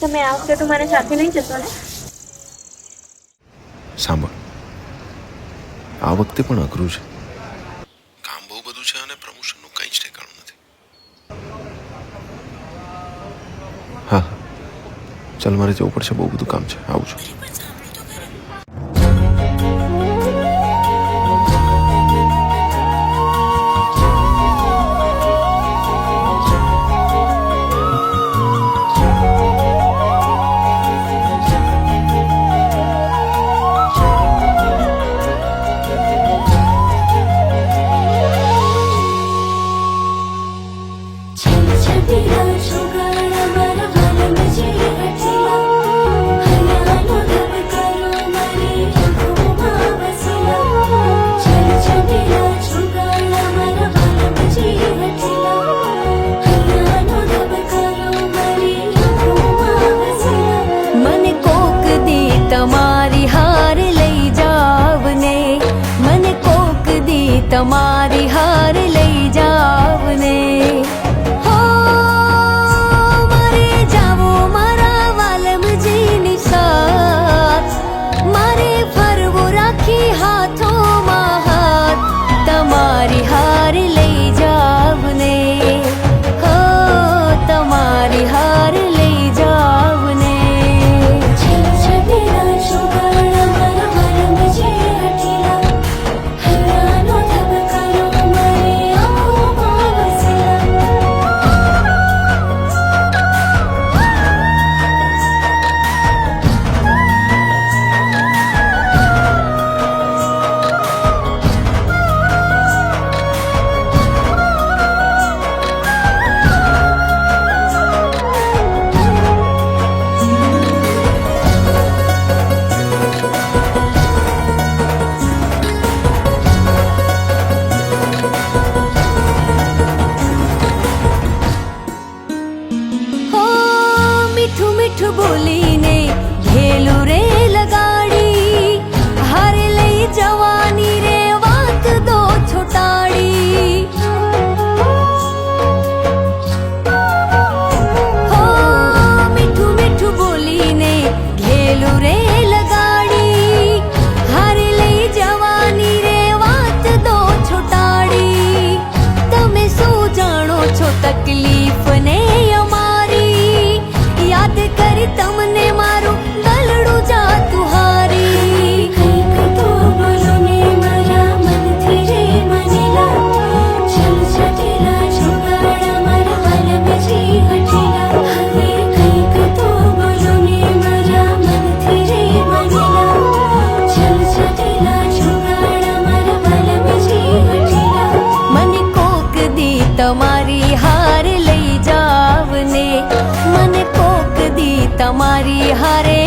તમે આ વખતે તો મને સાથે નહીં જશો ને? સાંભળ. આ વખતે પણ અઘરું છે. કામ બહુ બધું છે અને પ્રમોશનનું કંઈ જ ઠેકાણું નથી. હા. ચાલ મારે જવું પડશે. બહુ બધું કામ છે. આવું છું. વિહાર લઈ જાવને মিঠু মিঠু বলি নেই ঘেলু রে તમારી હારે